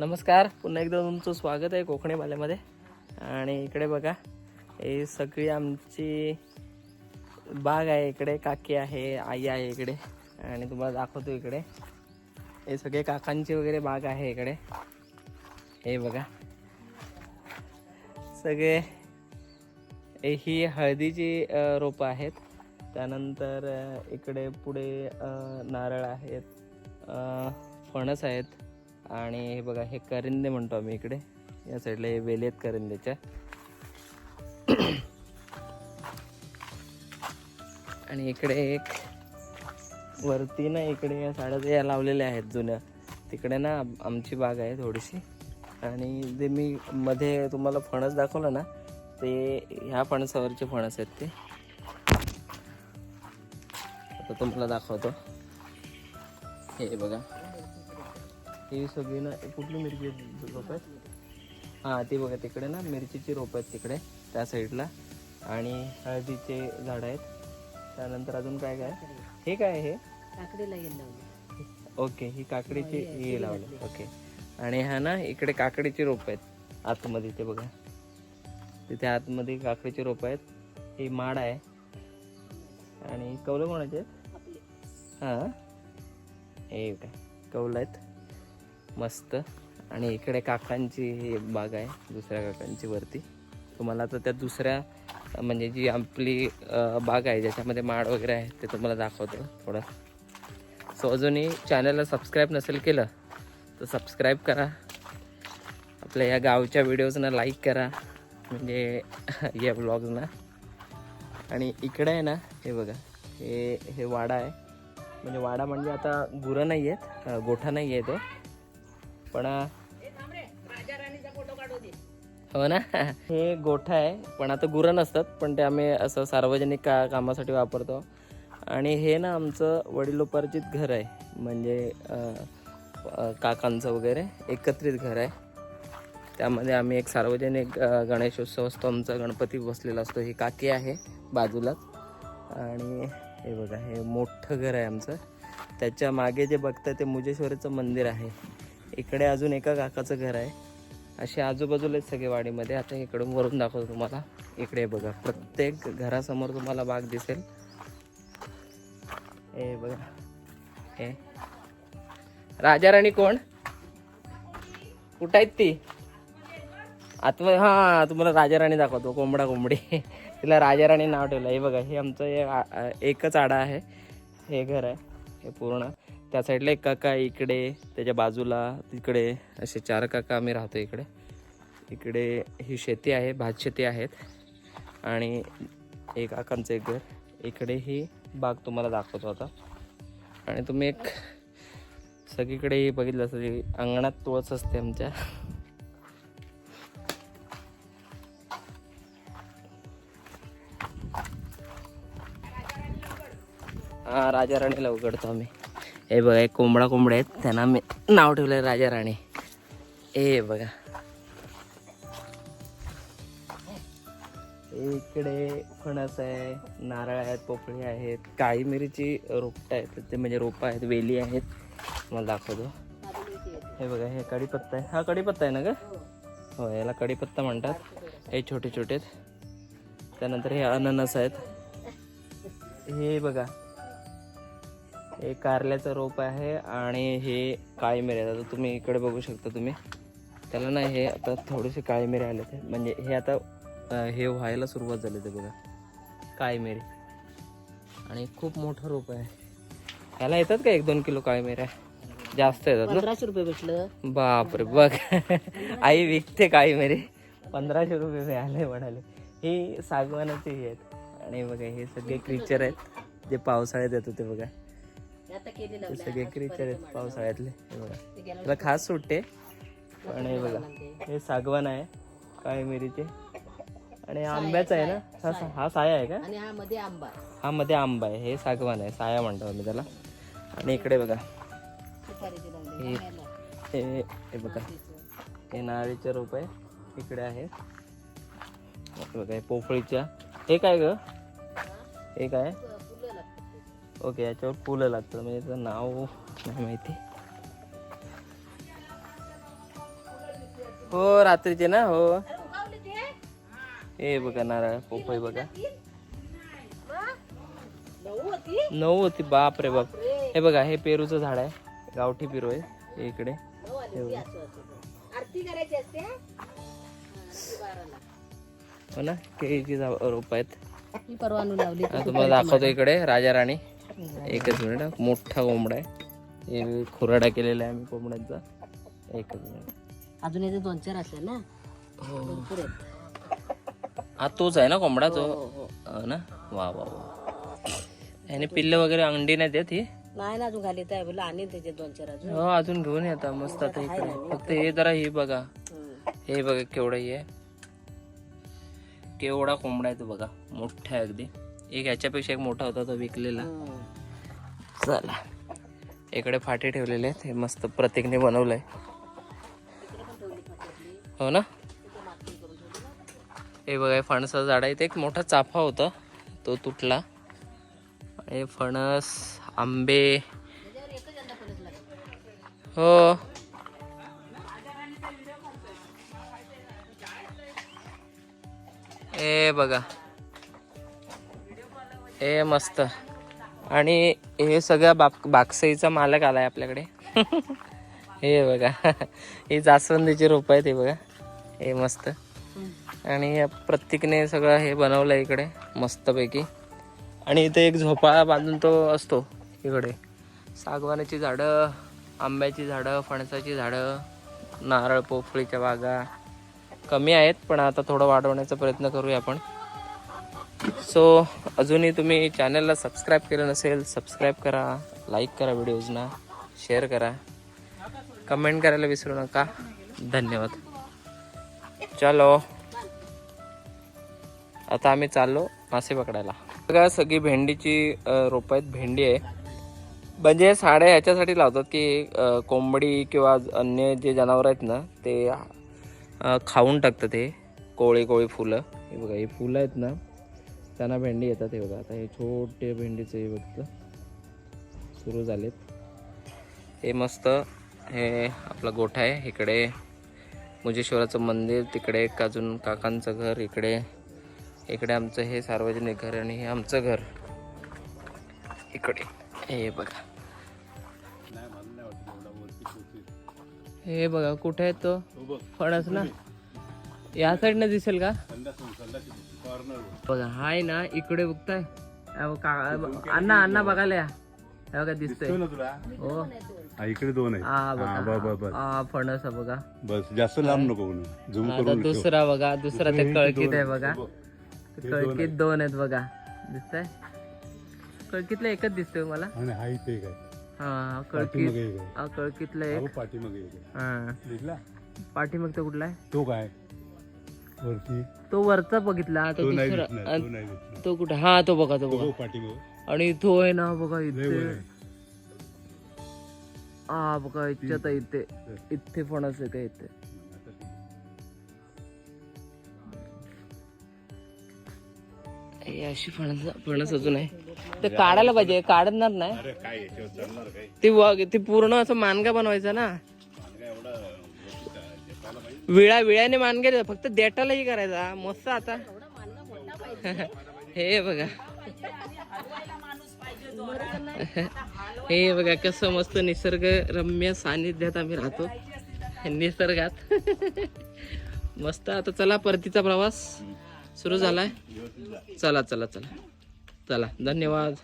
नमस्कार. पुन्हा एकदा तुमचं स्वागत आहे कोकणी मालेमध्ये. आणि इकडे बघा हे सगळी आमची बाग आहे इकडे काकी आहे आई आहे इकडे. आणि तुम्हाला दाखवतो इकडे. हे सगळे काकांची वगैरे बाग आहे इकडे. हे बघा. सगळे ही हळदीची रोपं आहेत. त्यानंतर इकडे पुढे नारळ आहेत फणस आहेत. आणि हे बघा हे करिंदे म्हणतो आम्ही इकडे. या साईडला हे वेली आहेत करिंदेच्या. आणि इकडे एक वरती ना इकडे या साड्या ज्या लावलेल्या आहेत जुन्या. तिकडे ना आमची बाग आहे थोडीशी. आणि जे मी मध्ये तुम्हाला फणस दाखवलं ना ते ह्या फणसावरचे फणस आहेत ते. आता तुम्हाला दाखवतो. हे बघा. ही सगळी ना कुठली मिरची रोप आहेत? हां ती बघा तिकडे ना मिरचीची रोप आहेत तिकडे त्या साईडला. आणि हळदीचे झाड आहेत. त्यानंतर अजून काय काय? हे काय आहे हे? काकडीला ओके ही काकडीची हे लावली. ओके. आणि हा ना इकडे काकडीची रोप आहेत. आतमध्ये ते बघा. तिथे आतमध्ये काकडीची रोप आहेत. ही माड आहे. आणि कौलं कोणाचे आहेत? हां. हे काय? कौलं आहेत. मस्त. आणि इकडे काकांची ही बाग आहे दुसऱ्या काकांची वरती. तुम्हाला आता त्या दुसऱ्या म्हणजे जी आपली बाग आहे ज्याच्यामध्ये माड वगैरे आहे ते तुम्हाला दाखवतो थोडं. सो अजूनही चॅनलला सबस्क्राईब नसेल केलं तर सबस्क्राईब करा. आपल्या या गावच्या व्हिडिओजना लाईक करा. म्हणजे या ब्लॉग्सना आणि इकडं आहे ना हे बघा हे हे वाडा आहे. म्हणजे वाडा म्हणजे आता गुरं नाही आहेत गोठा नाही आहे तो पण हो ना? हे गोठा आहे पण आता गुरं नसतात पण ते आम्ही असं सार्वजनिक का कामासाठी वापरतो. आणि हे ना आमचं वडिलोपार्जित घर आहे म्हणजे काकांचं वगैरे एकत्रित घर आहे. त्यामध्ये आम्ही एक सार्वजनिक गणेशोत्सव असतो आमचा गणपती बसलेला असतो ही काकी आहे बाजूलाच. आणि हे बघा हे मोठं घर आहे आमचं. त्याच्यामागे जे बघताय ते मुजेश्वरीचं मंदिर आहे. इकडे अजून एका काकाचं घर आहे. असे आजूबाजूला सगळे वाडीमध्ये. आता इकडून वरून दाखवतो तुम्हाला. इकडे बघा. प्रत्येक घरासमोर तुम्हाला बाग दिसेल. हे बघा. हे. राजा राणी कोण? कुठं आहेत ती? आतमध्ये हा तुम्हाला राजा राणी दाखवतो. कोंबडा कोंबडी. तिला राजा राणी नाव ठेवलं. हे बघा हे आमचं हे एकच आडा आहे. हे घर आहे. हे पूर्ण. त्या साईडला एक काका इकडे त्याच्या बाजूला तिकडे असे चार काका आम्ही राहतो इकडे. इकडे ही शेती आहे भात शेती आहेत. आणि एक काकांचं एक घर. इकडे ही बाग तुम्हाला दाखवतो आता. आणि तुम्ही एक सगळीकडे बघितलं असं अंगणात तुळस असते आमच्या. हा राजा राणीला उघडतो आम्ही. हे बघा एक कोंबडा कोंबडे आहेत. त्यांना मी नाव ठेवलंय राजा राणी. ए बघा. इकडे फणस आहे नारळ आहेत पोपळी आहेत काळी मिरीची रोपटं आहेत. ते म्हणजे रोपं आहेत वेली आहेत. मला दाखवतो. हे बघा हे कढीपत्ता आहे. हा कढीपत्ता आहे ना ग? हो. हो याला कढीपत्ता म्हणतात. हे छोटे छोटे आहेत. त्यानंतर हे अननस आहेत. हे बघा हे कारल्याचं रोप आहे आणि हे काळी मिरी आता तुम्ही इकडे बघू शकता तुम्ही. त्याला ना हे आता थोडेसे काळी मिरी आले ते म्हणजे हे आता हे व्हायला सुरुवात झाली ते बघा. काळी मिरी आणि खूप मोठं रोप आहे. ह्याला येतात का एक दोन किलो काळी मिऱ्या जास्त येतात पंधराशे रुपये भेटलं. बापरे बघ. आई विकते काही मेरे पंधराशे रुपये मिळाले म्हणाले. ही सागवानाची आहेत. आणि बघा हे सगळे क्रिचर आहेत. जे पावसाळ्यात येतो ते बघा. आता केली लावलं सगळे क्रिचर आहेत पावसाळ्यातले. हे बघा. त्याला खास सुटते पण हे बघा हे सागवान आहे काळी मिरीचे आणि आंब्याचं आहे ना? हा हा साया आहे का? आणि हा मध्ये आंबा हा मध्ये आंबा आहे. हे सागवान आहे. साया म्हणतो आम्ही त्याला. आणि इकडे बघा. हे हे हे बघा. हे नारळीचे रोप आहे. इकडे आहे. बघा हे पोफळीच्या. हे काय ग? हे काय? ओके याच्यावर फुलं लागतात म्हणजे त्याचं नाव नाही माहिती. हो रात्रीचे ना हो. हे बघा नारळ पोपई बघा. नऊ होती बाप रे बाप. हे बघा हे पेरूचं झाड आहे. गावठी पेरू आहे इकडे. हे हो ना केळीची रोप आहेत. तुम्हाला दाखवतो इकडे राजा राणी एकच मिनिट. मोठा कोंबडा आहे. हे खुराडा केलेला आहे आम्ही कोंबड्यांचा. एकच मिनिट. अजून याचे दोन चार असले ना. भरपूर हा तोच आहे ना कोंबडा तो? हो, हो. हो. ना? वा वा वा. याने पिल्ल वगैरे अंडी नाही देत ही? नाही ना अजून घाली तर बोला आणि त्याचे दोन चार अजून. हो अजून घेऊन येतात मस्त आता इकडे. फक्त हे जरा ही बघा. हे बघा केवढा ही. आहे केवढा कोंबडा आहे तो बघा. मोठा आहे अगदी. एक याच्यापेक्षा एक मोठा होता तो विकलेला. चला. इकडे फाटे ठेवलेले आहेत. हे मस्त प्रतीकने बनवलंय. हो ना? हे बघा फणसाचं झाड आहे. इथे एक मोठा चाफा होता. तो तुटला. हे फणस आंबे. हो. हे बघा. हे मस्त. आणि हे सगळं बाप बागसाईचा मालक आलाय आपल्याकडे. हे बघा. हे जास्वंदीचे रोप आहेत हे बघा. हे मस्त. आणि प्रत्येकने सगळं हे बनवलं इकडे मस्तपैकी. आणि इथे एक झोपाळा बांधून तो असतो इकडे. सागवानाची झाडं आंब्याची झाडं फणसाची झाडं नारळ पोफळीच्या बागा. कमी आहेत पण आता थोडं वाढवण्याचा प्रयत्न करूया आपण. सो अजूनही तुम्ही चॅनलला सबस्क्राईब केलं नसेल सबस्क्राईब करा लाईक करा व्हिडिओजना शेअर करा. कमेंट करायला विसरू नका. धन्यवाद. चलो. आता आम्ही चाललो मासे पकडायला. बघा सगळी भेंडीची रोपं आहेत. भेंडी आहे. म्हणजे साड्या ह्याच्यासाठी लावतात की कोंबडी किंवा अन्य जे जनावर आहेत ना ते खाऊन टाकतं ते कोळी कोळी फुलं. हे बघा ही फुलं आहेत ना. त्यांना भेंडी येतात हे बघा. आता हे छोटे भेंडीचे हे बघतं सुरू झालेत. हे मस्त हे आपला गोठा आहे. इकडे मुजेश्वराचं मंदिर तिकडे एक अजून काकांचं घर इकडे इकडे आमचं हे सार्वजनिक घर आणि हे आमचं घर. इकडे हे बघा. हे बघा कुठे आहे तो? फणस ना? या साईडनं दिसेल का? बघा हाय ना इकडे बघताय. अण्णा अण्णा बघायला या. बघा दिसतोय. हो. इकडे दोन आहे फणस बघा. बस जास्त लांब नको. दुसरा बघा दुसरा ते कळकीत आहे. बघा. कळकीत दोन आहेत बघा. दिसतंय? कळकीतला एकच दिसतोय मला हा कळकीत. कळकीतला एक. पाठीमागे एक आहे. हा. दिसला? पाठीमाग तो कुठला आहे? तो काय? वरती. तो वरचा बघितला तो तो नाही दुसरा. दिसणार आणि तो नाही दिसणार. तो कुठे? हा तो बघा तो बघा. पाठीमागे आणि तो आहे ना बघा लय इथे. वर आहे. हा बघा इच्छात आहे इथे. इथे फणस आहे का इथे? आता हे अशी फणस फणस अजून आहे. ते काढायला पाहिजे काढणार नाही. अरे काय याच्यावर चालणार काय? ती व- ती पूर्ण असं मानगा बनवायचा ना. विळा विळ्याने मान द्या, फक्त देटालाही करायचा. मस्त आता. हे बघा. हे बघा कसं मस्त निसर्ग रम्य सानिध्यात आम्ही राहतो. निसर्गात. मस्त आता चला परतीचा प्रवास सुरू झालाय. चला चला चला. चला धन्यवाद.